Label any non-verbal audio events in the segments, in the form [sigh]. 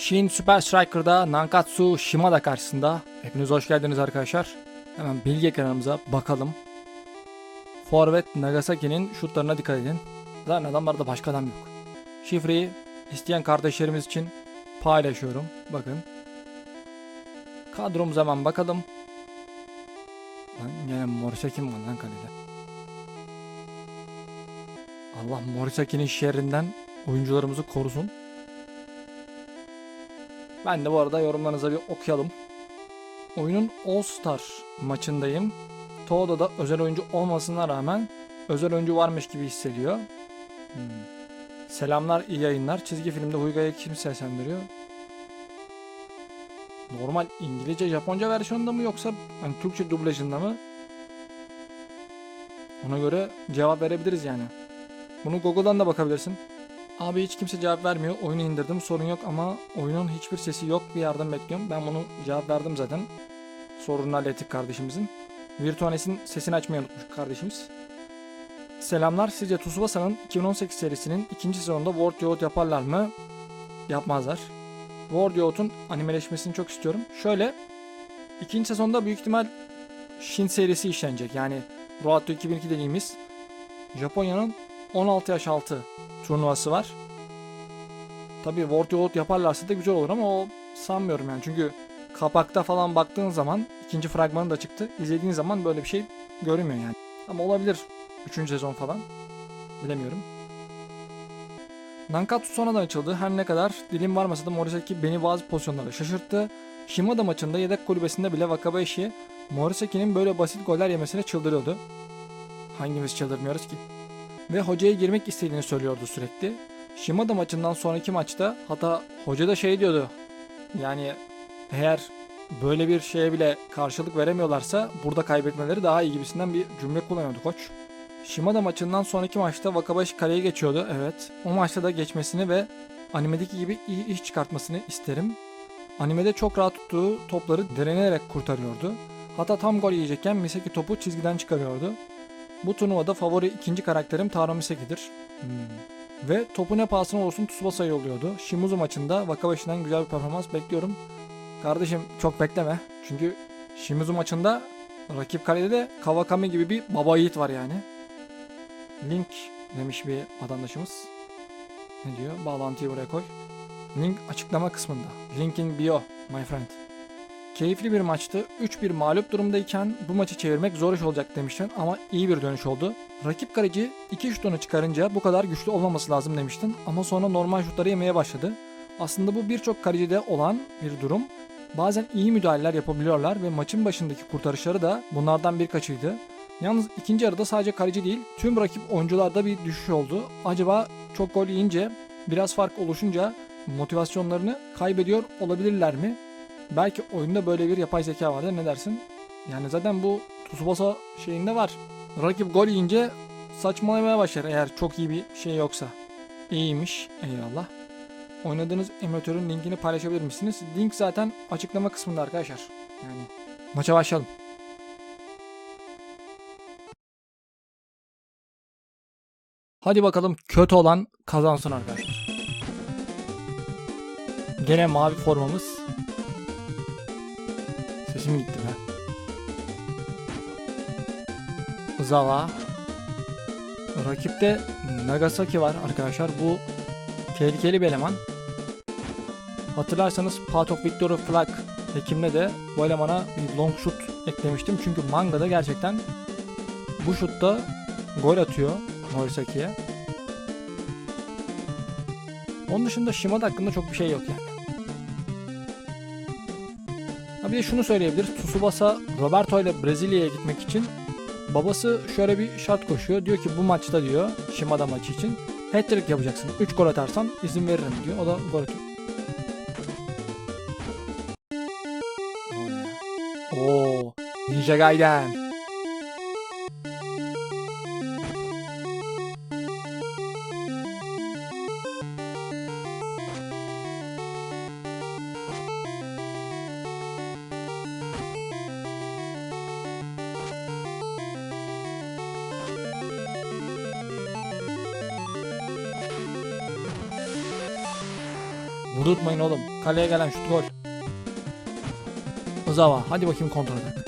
Shin Super Striker'da Nankatsu Shimada karşısında. Hepiniz hoş geldiniz arkadaşlar. Hemen bilgi ekranımıza bakalım. Forvet Nagasaki'nin şutlarına dikkat edin. Zaten adamlarda başka adam yok. Şifreyi isteyen kardeşlerimiz için paylaşıyorum. Bakın. Kadromuza hemen bakalım. Lan yine Morisakin var lan kalede. Allah Morisaki'nin şerrinden oyuncularımızı korusun. Ben de bu arada yorumlarınıza bir okuyalım. Oyunun All Star maçındayım. Toğda da özel oyuncu olmasına rağmen özel oyuncu varmış gibi hissediyor. Hmm. Selamlar, iyi yayınlar. Çizgi filmde Huyga'yı kim seslendiriyor? Normal İngilizce, Japonca versiyonunda mı yoksa hani Türkçe dublajında mı? Ona göre cevap verebiliriz yani. Bunu Google'dan da bakabilirsin. Abi hiç kimse cevap vermiyor. Oyunu indirdim sorun yok ama oyunun hiçbir sesi yok. Bir yardım bekliyorum. Ben bunu cevap verdim zaten. Sorununu hallettik kardeşimizin. Virtuanes'in sesini açmayı unutmuş kardeşimiz. Selamlar. Sizce Tsubasa'nın 2018 serisinin ikinci sezonunda World Yacht yaparlar mı? Yapmazlar. World Yacht'un animeleşmesini çok istiyorum. Şöyle ikinci sezonda büyük ihtimal Shin serisi işlenecek. Yani Roato 2002 dediğimiz Japonya'nın 16 yaş altı turnuvası var. Tabii World Yacht yaparlarsa da güzel olur ama o sanmıyorum yani. Çünkü kapakta falan baktığın zaman ikinci fragmanı da çıktı. İzlediğin zaman böyle bir şey görünmüyor yani. Ama olabilir 3. sezon falan. Bilemiyorum. Nankatsu sonradan açıldı. Her ne kadar dilim varmasa da Morisaki beni bazı pozisyonlarda şaşırttı. Shimada maçında yedek kulübesinde bile Wakabayashi Morisaki'nin böyle basit goller yemesine çıldırıyordu. Hangimiz çıldırmıyoruz ki? Ve hocaya girmek istediğini söylüyordu sürekli. Shimada maçından sonraki maçta hatta hoca da şey diyordu. Yani eğer böyle bir şeye bile karşılık veremiyorlarsa burada kaybetmeleri daha iyi gibisinden bir cümle kullanıyordu koç. Shimada maçından sonraki maçta Wakabayashi kaleye geçiyordu. Evet. O maçta da geçmesini ve animedeki gibi iyi iş çıkartmasını isterim. Animede çok rahat tuttuğu topları direnerek kurtarıyordu. Hatta tam gol yiyecekken Misaki topu çizgiden çıkarıyordu. Bu turnuvada favori ikinci karakterim Taro Misaki'dir. Hmm. Ve topu ne pahasına olsun Tsubasa yolluyordu. Shimizu maçında Wakabashi'den güzel bir performans bekliyorum. Kardeşim çok bekleme. Çünkü Shimizu maçında rakip kalede de Kawakami gibi bir baba yiğit var yani. Link demiş bir vatandaşımız. Ne diyor? Bağlantıyı buraya koy. Link açıklama kısmında. Linkin bio my friend. Keyifli bir maçtı. 3-1 mağlup durumdayken bu maçı çevirmek zor iş olacak demiştin ama iyi bir dönüş oldu. Rakip kaleci 2 şutunu çıkarınca bu kadar güçlü olmaması lazım demiştin ama sonra normal şutları yemeye başladı. Aslında bu birçok kalecide olan bir durum. Bazen iyi müdahaleler yapabiliyorlar ve maçın başındaki kurtarışları da bunlardan birkaçıydı. Yalnız ikinci yarıda sadece kaleci değil tüm rakip oyuncularda bir düşüş oldu. Acaba çok gol yiyince biraz fark oluşunca motivasyonlarını kaybediyor olabilirler mi? Belki oyunda böyle bir yapay zeka vardır ne dersin? Yani zaten bu Tsubasa şeyinde var. Rakip gol yiyince saçmalamaya başlar eğer çok iyi bir şey yoksa. İyiymiş eyvallah. Oynadığınız emülatörün linkini paylaşabilir misiniz? Link zaten açıklama kısmında arkadaşlar. Yani maça başlayalım. Hadi bakalım kötü olan kazansın arkadaşlar. Gene mavi formamız. Sesim gitti be. Zawa. Rakipte Nagasaki var arkadaşlar. Bu tehlikeli bir eleman. Hatırlarsanız Path of Victory Flag ekimde de bu elemana long shoot eklemiştim. Çünkü mangada gerçekten bu şutta gol atıyor Morisaki'ye. Onun dışında Shimada hakkında çok bir şey yok yani. Bir de şunu söyleyebiliriz. Tsubasa Roberto ile Brezilya'ya gitmek için babası şöyle bir şart koşuyor. Diyor ki bu maçta diyor Shimada maçı için hat-trick yapacaksın. 3 gol atarsan izin veririm diyor. O da gol atıyor. Oo, Ninja Gaiden. Kaleye gelen şut gol. Uzava. Hadi bakayım kontrol atak.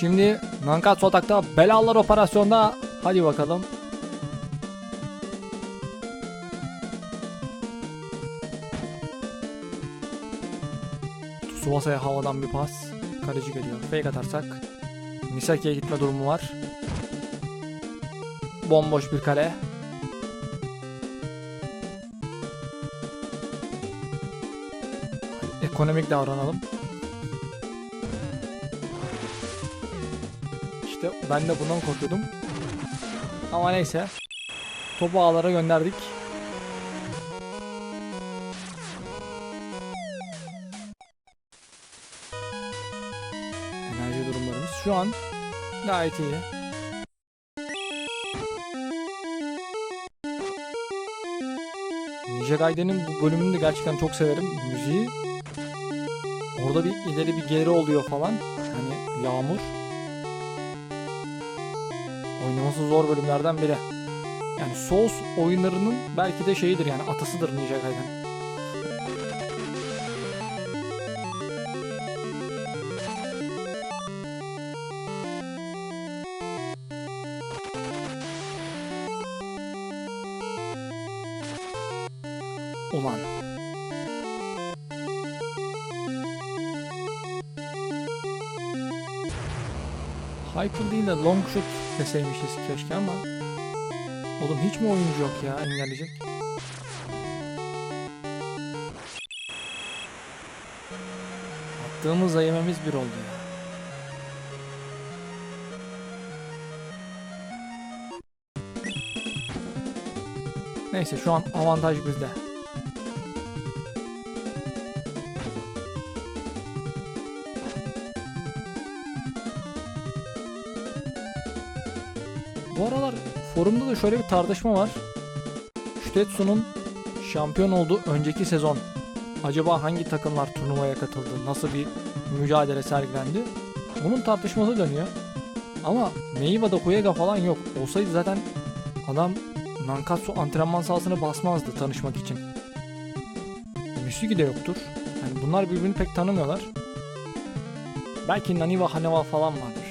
Şimdi Nankatsu atakta belalar operasyonda. Hadi bakalım. Tsubasa'ya havadan bir pas. Kaleci geliyor. Fake atarsak. Misaki'ye gitme durumu var. Bomboş bir kale. Ekonomik davranalım. İşte ben de bundan korkuyordum. Ama neyse. Topu ağlara gönderdik. Şu an gayet iyi. Ninja Gaiden'in bu bölümünü de gerçekten çok severim. Müziği. Orada bir ileri bir geri oluyor falan. Hani yağmur. Oynaması zor bölümlerden biri. Yani Souls oyunlarının belki de şeyidir yani atasıdır Ninja Gaiden. Ulan. Hyper değil de long shot deseymişiz keşke ama Oğlum hiç mi oyuncu yok ya engelleyecek? Attığımızla yememiz bir oldu ya. Neyse şu an avantaj bizde. Bu aralar forumda da şöyle bir tartışma var. Şutetsu'nun şampiyon olduğu önceki sezon acaba hangi takımlar turnuvaya katıldı, nasıl bir mücadele sergilendi? Bunun tartışması dönüyor. Ama Meiva'da Huyega falan yok. Olsaydı zaten adam Nankatsu antrenman sahasını basmazdı tanışmak için. Müsügi de yoktur. Yani bunlar birbirini pek tanımıyorlar. Belki Naniwa Hanawa falan vardır.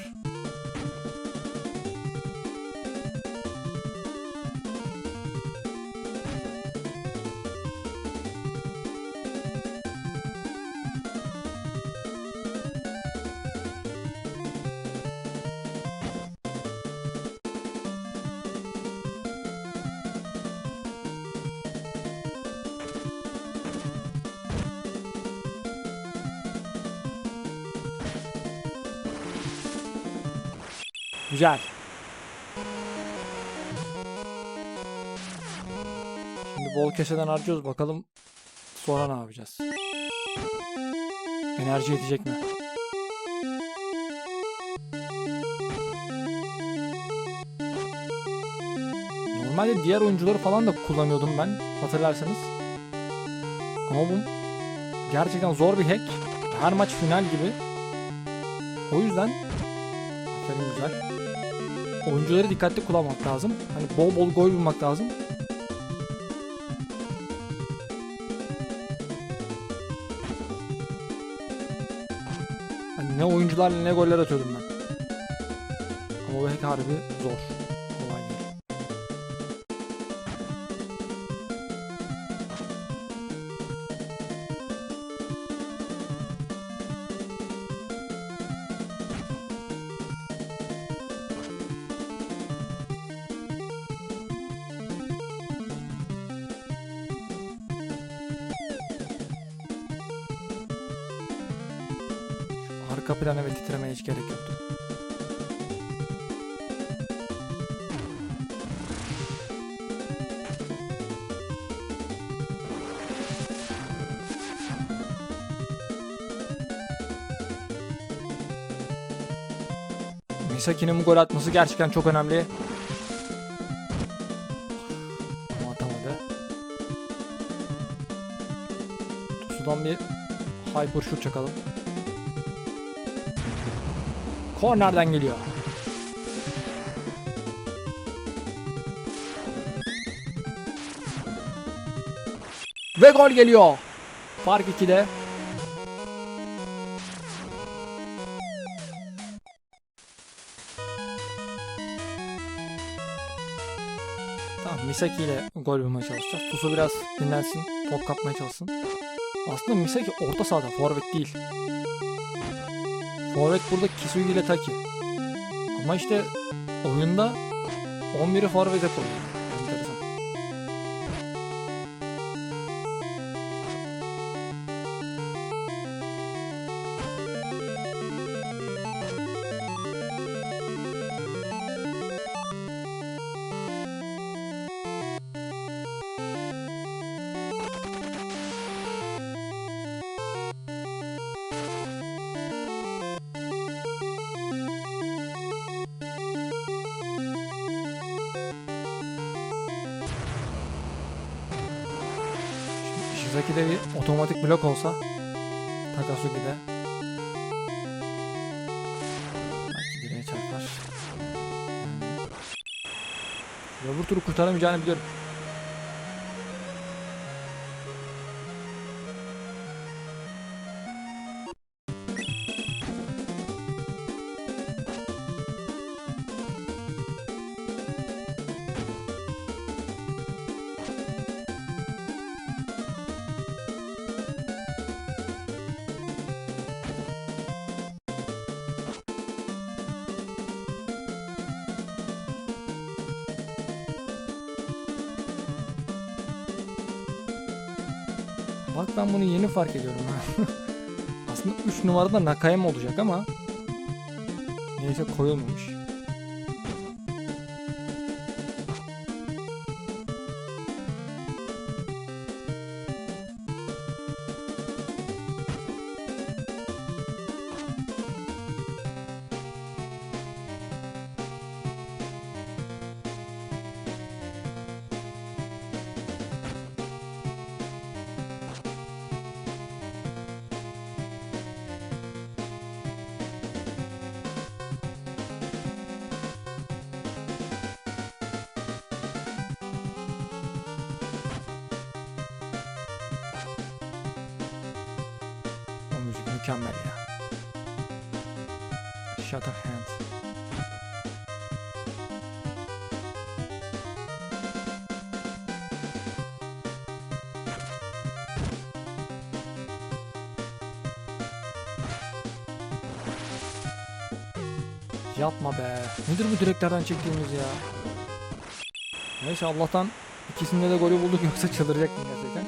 Güzel. Şimdi bol keseden harcıyoruz. Bakalım sonra ne yapacağız? Enerji yetecek mi? Normalde diğer oyuncuları falan da kullanıyordum ben hatırlarsanız. Ama bu gerçekten zor bir hack. Her maç final gibi. O yüzden aferin güzel. Oyuncuları dikkatli kullanmak lazım. Hani bol bol gol bulmak lazım. Hani ne oyuncularla ne goller atıyordum ben. Ama bu hack harbi zor. Arka plana ve titremeye hiç gerek yoktu. Misaki'nin bu gol atması gerçekten çok önemli. Ama atamadı. Şuradan bir hyper shoot çakalım. Kornerden geliyor. Ve gol geliyor. Fark 2'de. Tamam Misaki ile gol bulmaya çalışacağız. Tusu biraz dinlensin. Top kapmaya çalışsın. Aslında Misaki orta sahada. Forvet değil. Forvet burada Kisugi ile Taki. Ama işte oyunda 11'i forvete koyuyor. Shizaki'de bir otomatik blok olsa Takasugi'de belki direğe çarpar. Öbür turu kurtaramayacağını biliyorum. Bak ben bunu yeni fark ediyorum. [laughs] Aslında 3 numarada Nakayama olacak ama neyse koyulmamış. Mükemmel ya. Shutterhand. Yapma be. Nedir bu direklerden çektiğimiz ya? Neyse Allah'tan ikisinde de golü bulduk yoksa çıldıracaktım gerçekten.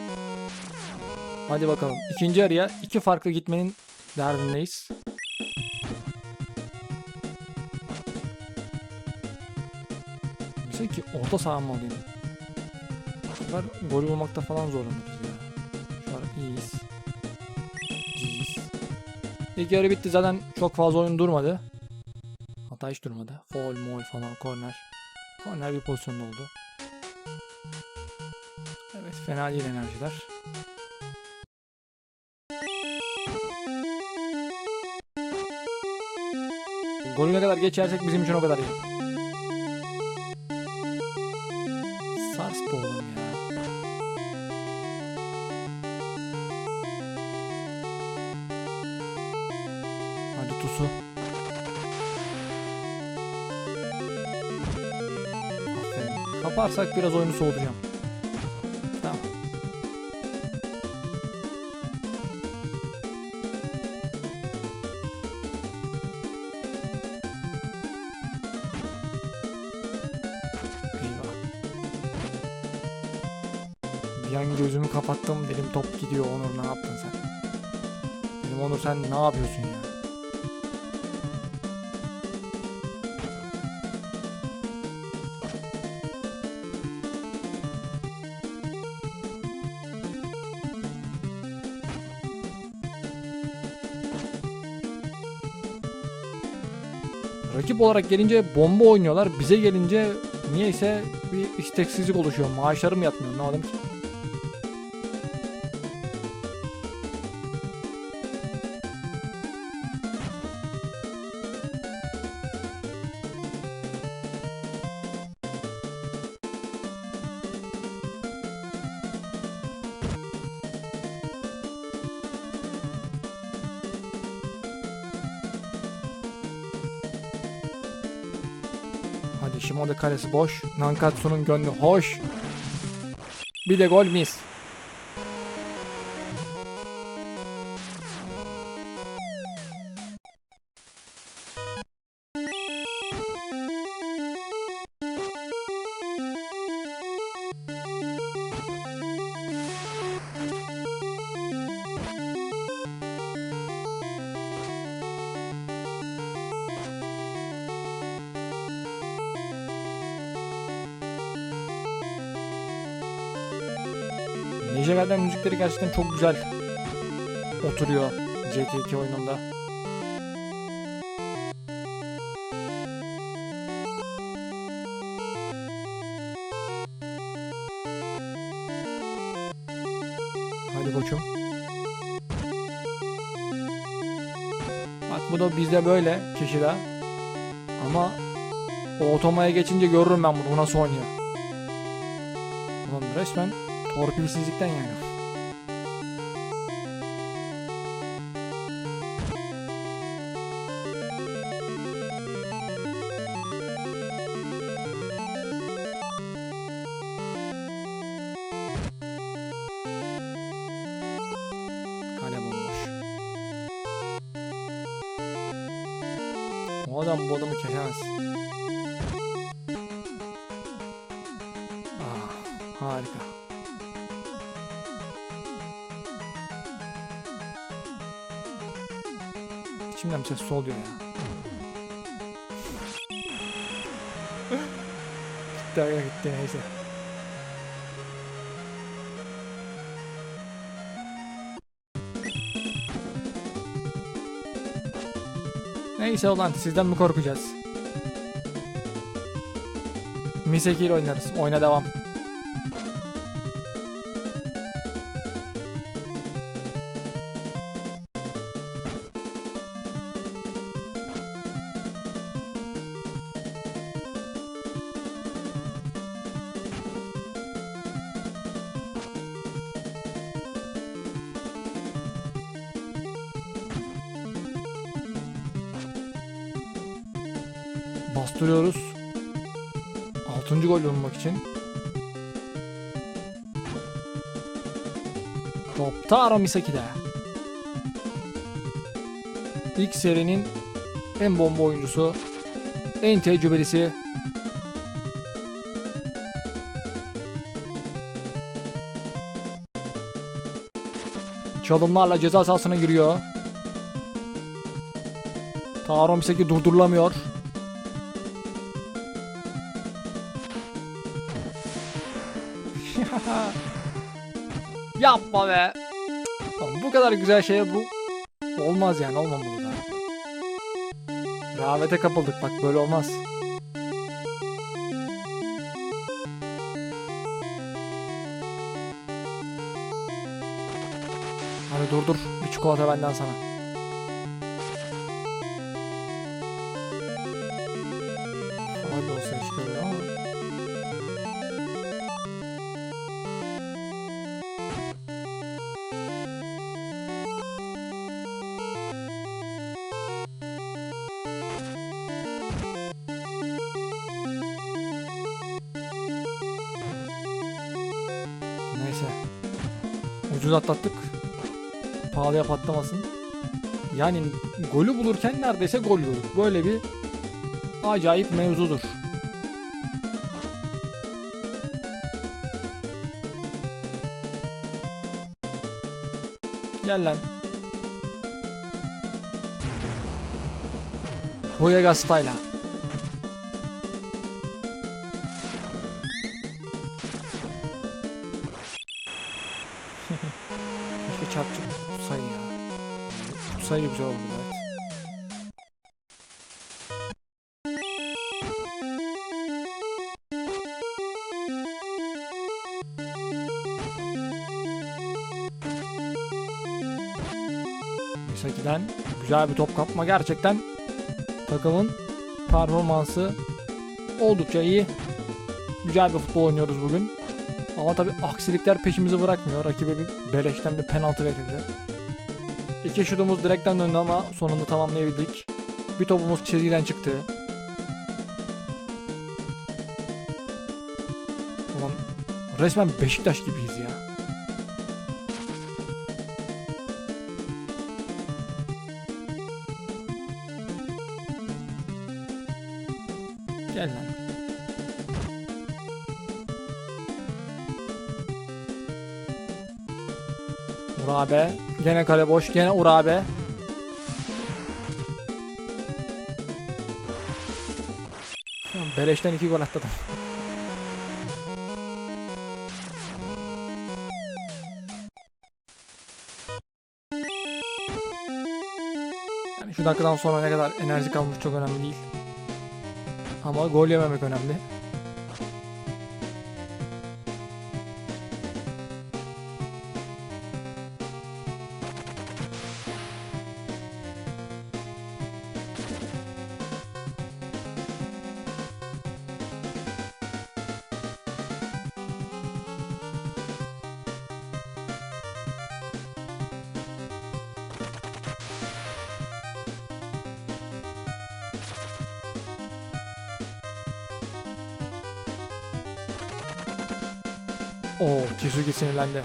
Hadi bakalım. İkinci araya iki farklı gitmenin derdindeyiz. Mesela ki orta saha mı alayım? Bu sefer gol bulmakta falan zorlanırız ya. Şu an iyiyiz. İyiyiz. İlk yarı bitti zaten çok fazla oyun durmadı. Hatta hiç durmadı. Foul, mol falan, korner. Korner bir pozisyonda oldu. Evet fena değil enerjiler. Golü ne kadar geçersek bizim için o kadar iyi. Sars bu oğlum ya. Hadi Tusu. Aferin. Kaparsak biraz oyunu soğutacağım. Top gidiyor Onur ne yaptın sen? Dedim Onur sen ne yapıyorsun ya? Rakip olarak gelince bomba oynuyorlar. Bize gelince niyeyse bir isteksizlik oluşuyor. Maaşlarım yatmıyor. Ne ki? Kalesi boş. Nankatsu'nun gönlü hoş. Bir de gol mis. Müzikleri gerçekten çok güzel oturuyor JT2 oyununda. Hadi koçum. Bak bu da bizde böyle kişide. Ama o otomaya geçince görürüm ben bunu. Bu nasıl oynuyor. Ulan resmen torpilsizlikten yani. Kesemez. Ah, harika. İçimden bir ses sol ya. [laughs] gitti aga gitti neyse. Neyse ulan sizden mi korkacağız? Miseki ile oynarız. Oyna devam. Bastırıyoruz. Altıncı gol bulmak için. Top Taro Misaki'de. İlk serinin en bomba oyuncusu, en tecrübelisi. Çalımlarla ceza sahasına giriyor. Taro Misaki durdurulamıyor. Yapma be. Oğlum bu kadar güzel şey bu olmaz yani olmamalı da. Rahmete kapıldık bak böyle olmaz. Hadi dur dur bir çikolata benden sana. Ucuz atlattık. Pahalıya patlamasın. Yani golü bulurken neredeyse gol bulduk. Böyle bir acayip mevzudur. Gel lan. Hoyaga Style'a. Olurdu evet. Misaki'den güzel bir top kapma gerçekten takımın performansı oldukça iyi. Güzel bir futbol oynuyoruz bugün. Ama tabi aksilikler peşimizi bırakmıyor. Rakibe bir beleşten bir penaltı verildi. İki şutumuz direkten döndü ama sonunda tamamlayabildik. Bir topumuz çizgiden çıktı. Ulan resmen Beşiktaş gibiyiz ya. Gel lan. Murabe. Gene kale boş. Gene Urabe. Beleşten iki gol atladım. Şu dakikadan sonra ne kadar enerji kalmış çok önemli değil. Ama gol yememek önemli. Oo, Kisugi sinirlendi.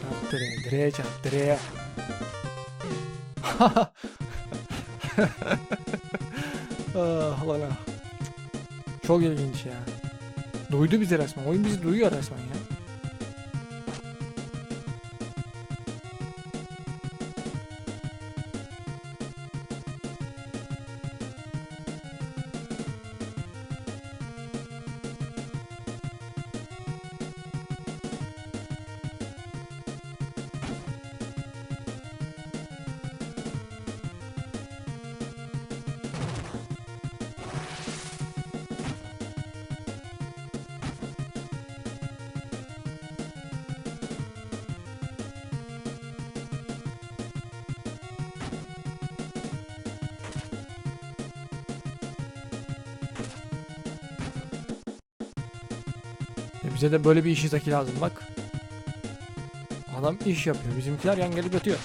Çarp direğe, direğe çarp, direğe. ah lan. Çok ilginç ya. Duydu bizi resmen. Oyun bizi duyuyor resmen ya. Bize de böyle bir iş izaki lazım bak. Adam iş yapıyor. Bizimkiler yan gelip yatıyor.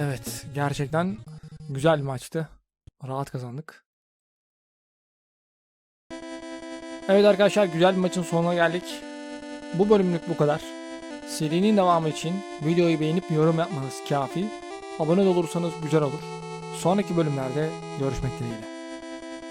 Evet. Gerçekten güzel bir maçtı. Rahat kazandık. Evet arkadaşlar güzel bir maçın sonuna geldik. Bu bölümlük bu kadar. Serinin devamı için videoyu beğenip yorum yapmanız kafi. Abone olursanız güzel olur. Sonraki bölümlerde görüşmek dileğiyle.